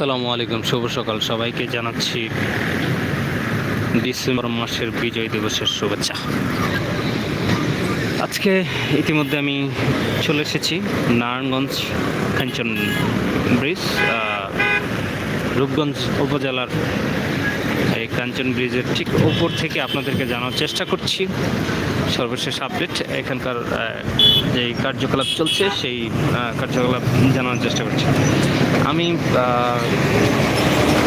আসসালামু আলাইকুম, শুভ সকাল। সবাইকে জানাচ্ছি ডিসেম্বর মাসের বিজয় দিবসের শুভেচ্ছা। আজকে ইতিমধ্যে আমি চলে এসেছি নারায়ণগঞ্জ কাঞ্চন ব্রিজ রূপগঞ্জ উপজেলার এই কাঞ্চন ব্রিজের ঠিক উপর থেকে আপনাদেরকে জানার চেষ্টা করছি। সর্বশেষ আপডেট এখানকার যে কার্যকলাপ চলছে, সেই কার্যকলাপ জানানোর চেষ্টা করছি। আমি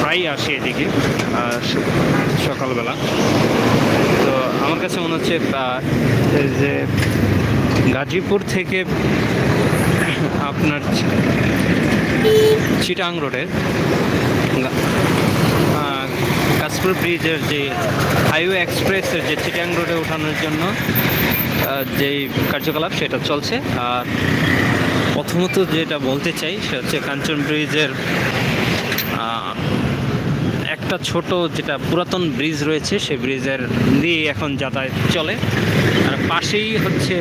প্রায় আসি এদিকে সকালবেলা। তো আমার কাছে মনে হচ্ছে যে গাজীপুর থেকে আপনার চিটাং রোডের কাশপুর ব্রিজের যে হাইওয়ে এক্সপ্রেসের যে চিটাং রোডে ওঠানোর জন্য যেই কার্যকলাপ সেটা চলছে। আর প্রথমত যেটা বলতে চাই, সেটা হচ্ছে কাঞ্চন ব্রিজের একটা ছোট যেটা পুরাতন ব্রিজ রয়েছে, সেই ব্রিজের দিয়ে এখন যাতায়াত চলে। আর পাশেই হচ্ছে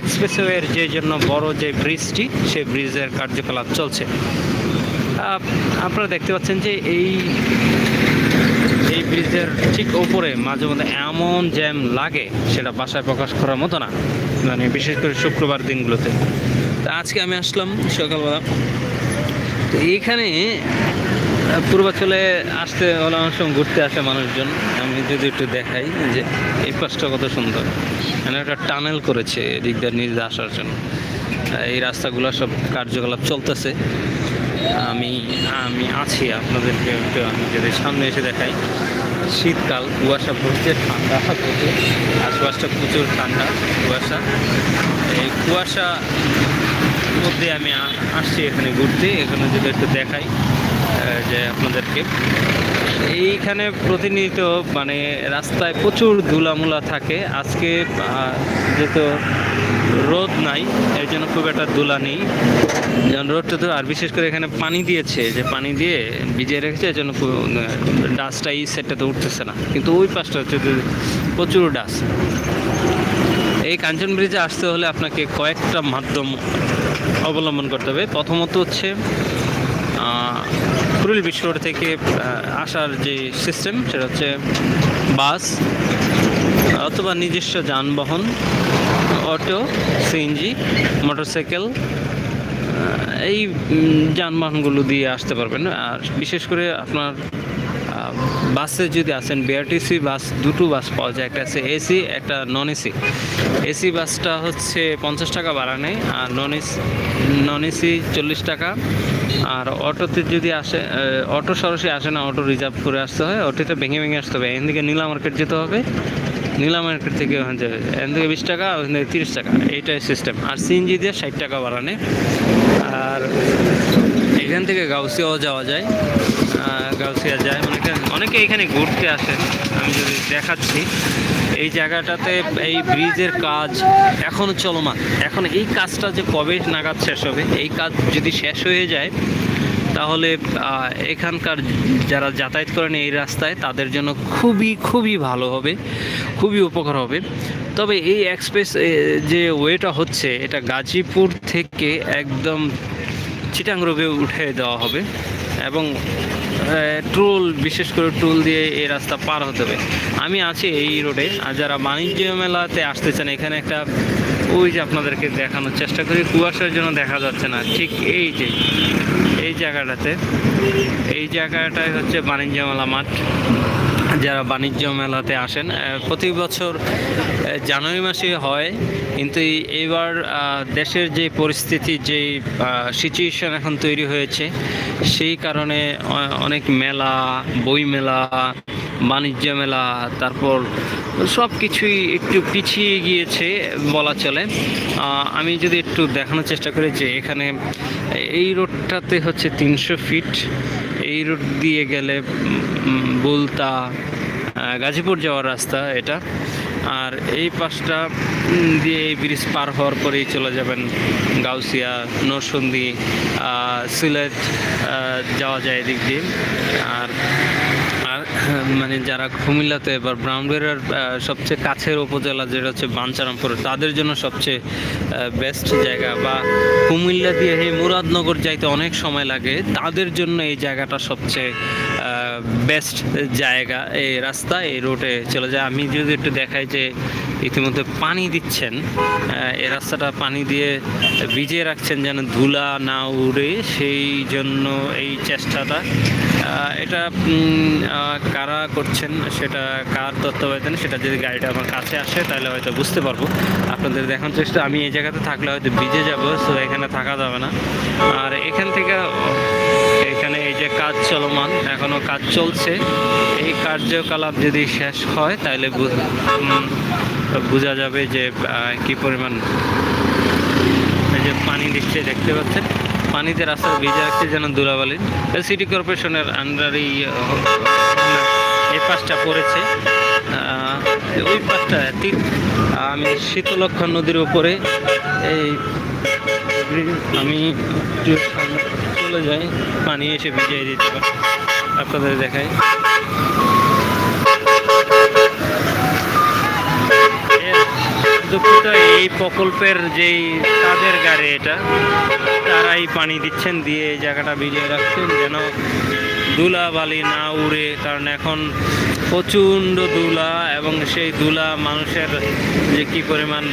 এক্সপ্রেসওয়ের যে জন্য বড় যে ব্রিজটি, সেই ব্রিজের কার্যকলাপ চলছে। আপনারা দেখতে পাচ্ছেন যে এই এই ব্রিজের ঠিক ওপরে মাঝে মধ্যে এমন জ্যাম লাগে, সেটা বাসায় প্রকাশ করার মতো না। মানে বিশেষ করে শুক্রবার দিনগুলোতে। তা আজকে আমি আসলাম সকালবেলা। তো এইখানে পূর্বাচলে আসতে হলে অনেক সময় ঘুরতে আসে মানুষজন। আমি যদি একটু দেখাই, যে এই পাশটা কত সুন্দর। মানে একটা টানেল করেছে এদিক দিয়ে নিজে আসার জন্য। এই রাস্তাগুলো সব কার্যকলাপ চলতেছে। আমি আমি আছি, আপনাদেরকে একটু আমি যদি সামনে এসে দেখাই। শীতকাল, কুয়াশা পড়ছে, ঠান্ডা প্রচুর আশপাশটা প্রচুর ঠান্ডা, কুয়াশা। এই কুয়াশা মধ্যে আমি আসছি এখানে ঘুরতে, এখানে যদি একটু দেখাই যে আপনাদেরকে। এইখানে প্রতিনিয়ত মানে রাস্তায় প্রচুর ধুলামুলা থাকে। আজকে যেহেতু রোদ নাই, এর জন্য খুব একটা ধুলা নেই। যেমন রোদটা তো, আর বিশেষ করে এখানে পানি দিয়েছে, যে পানি দিয়ে ভিজিয়ে রেখেছে, এর জন্য ডাস্টটা এই সেটটাতে উঠতেছে না। কিন্তু ওই পাশটা হচ্ছে প্রচুর ডাস্ট এই কাঞ্চন ব্রিজে আসতে হলে আপনাকে কয়েকটা মাধ্যম অবলম্বন করতে হবে। প্রথমত হচ্ছে কুড়িল বিশ্ব থেকে আসার যে সিস্টেম সেটা হচ্ছে বাস অথবা নিজস্ব যানবাহন, অটো সিএনজি মোটরসাইকেল এই যানবাহনগুলো দিয়ে আসতে পারবেন। আর বিশেষ করে আপনার বাসে যদি আসেন বিআরটিসি বাস, দুটো বাস পাওয়া যায়। একটা আছে এসি একটা নন এসি এসি বাসটা হচ্ছে পঞ্চাশ টাকা ভাড়া নেয়, আর নন এসি নন এসি চল্লিশ টাকা। আর অটোতে যদি আসে অটো সরাসরি আসে না, অটো রিজার্ভ করে আসতে হয়। অটোতে ভেঙে ভেঙে আসতে হবে। এখান থেকে নীলা মার্কেট যেতে হবে। নীলা মার্কেট থেকে ওখান যাবে এখান থেকে বিশ টাকা, ওখান থেকে তিরিশ টাকা, এইটাই সিস্টেম আর সিএনজি দিয়ে ষাট টাকা বাড়ানে। আর এখান থেকে গাউসিয়াও যাওয়া যায়। গাউসিয়া যায়। অনেকে অনেকে এখানে ঘুরতে আসেন। আমি যদি দেখাচ্ছি, এই জায়গাটাতে এই ব্রিজের কাজ এখনও চলমান। এখন এই কাজটা যে কবে নাগাদ শেষ হবে, এই কাজ যদি শেষ হয়ে যায় তাহলে এখানকার যারা যাতায়াত করেন এই রাস্তায়, তাদের জন্য খুবই খুবই ভালো হবে, খুবই উপকার হবে। তবে এই এক্সপ্রেস যে ওয়েটা হচ্ছে, এটা গাজীপুর থেকে একদম চিটাং রোগে উঠে দেওয়া হবে এবং ট্রোল বিশেষ করে ট্রোল দিয়ে এই রাস্তা পার হতে হবে। আমি আছি এই রোডে, আর যারা বাণিজ্য মেলাতে আসতে চান, এখানে একটা ওই যে আপনাদেরকে দেখানোর চেষ্টা করি। কুয়াশার জন্য দেখা যাচ্ছে না। ঠিক এই যে, এই জায়গাটাতে, এই জায়গাটায় হচ্ছে বাণিজ্য মেলা মাঠ। যারা বাণিজ্য মেলাতে আসেন প্রতি বছর জানুয়ারি মাসে হয়, কিন্তু এই- এইবার দেশের যে পরিস্থিতি, যে সিচুয়েশন এখন তৈরি হয়েছে, সেই কারণে অনেক মেলা, বই মেলা, বাণিজ্য মেলা, তারপর সব কিছুই একটু পিছিয়ে গিয়েছে, বলা চলে। আমি যদি একটু দেখানোর চেষ্টা করি যে এখানে এই রোডটাতে হচ্ছে তিনশো ফিট। এই রোড দিয়ে গেলে বুলতা গাজীপুর যাওয়ার রাস্তা এটা। আর এই পাশটা দিয়ে এই ব্রিজ পার হওয়ার পরেই চলে যাবেন গাউসিয়া, নরসন্দি সিলেট যাওয়া যায় এদিক দিয়ে। আর মানে যারা কুমিল্লাতে এবার ব্রাউনবেরার সবচেয়ে কাছের উপজেলা যেটা হচ্ছে বাঞ্চারামপুর, তাদের জন্য সবচেয়ে বেস্ট জায়গা বা কুমিল্লা দিয়ে এই মুরাদনগর যাইতে অনেক সময় লাগে। তাদের জন্য এই জায়গাটা সবচেয়ে বেস্ট জায়গা। এই রাস্তা, এই রোডে চলে যায়। আমি যদি একটু দেখাই যে ইতিমধ্যে পানি দিচ্ছেন। এ রাস্তাটা পানি দিয়ে ভিজিয়ে রাখছেন যেন ধুলা না উড়ে, সেই জন্য এই চেষ্টাটা। এটা কারা করছেন সেটা, কার তত্ত্বাবধানে সেটা যদি গাড়িটা আমার কাছে আসে, তাহলে হয়তো বুঝতে পারব। আপনাদের দেখানোর চেষ্টা, আমি এই জায়গাতে থাকলে হয়তো ভিজে যাব সো এখানে থাকা যাবে না। আর এখান থেকে চলমান। এখনও কাজ চলছে। এই কার্যকলাপ যদি শেষ হয়, তাহলে বোঝা যাবে যে কি পরিমাণ যে পানি দিচ্ছে, দেখতে পাচ্ছেন? পানিতে রাস্তা ভিজে রাখছে যেন দুলাবালি সিটি কর্পোরেশনের আন্ডারেই এই পাশটা পড়েছে। ওই পাশটা ঠিক আমি শীতলক্ষা নদীর উপরে এই, আমি চলে যাই। পানি এসে ভিজিয়ে দিতে পারে। আপনাদের দেখাই। এই প্রকল্পের যেই তাদের গাড়ি এটা, তারাই পানি দিচ্ছেন, দিয়ে জায়গাটা ভিজিয়ে রাখছেন, যেন ধুলা বালি না উড়ে, কারণ এখন প্রচণ্ড দুলা এবং সেই দুলা মানুষের যে কী পরিমাণ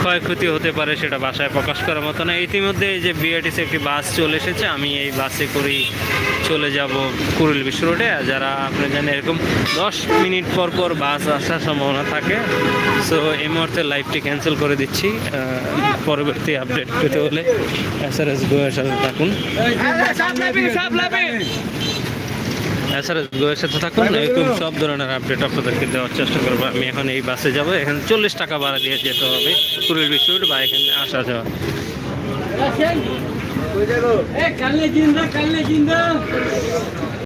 ক্ষয়ক্ষতি হতে পারে সেটা বাসায় প্রকাশ করার মতো না। ইতিমধ্যে এই যে বিআরটিসি একটি বাস চলে এসেছে, আমি এই বাসে করেই চলে যাব কুড়িল বিশ্ব রোডে। যারা আপনি জানেন, এরকম দশ মিনিট পর পর বাস আসার সম্ভাবনা থাকে। সো এই মুহূর্তে লাইভটি ক্যান্সেল করে দিচ্ছি। পরবর্তী আপডেট পেতে হলে এস আর এস গোয়ের সাথে থাকুন। আর গোয়ের সাথে থাকুন এরকম সব ধরনের আপডেট আপনাদেরকে দেওয়ার চেষ্টা করব। আমি এখন এই বাসে যাব এখানে চল্লিশ টাকা ভাড়া দিয়ে যেতে হবে কুড়ির বিশ মিনিট বা এখানে আসা যাওয়া। কালে জিন্দা কালে জিন্দা।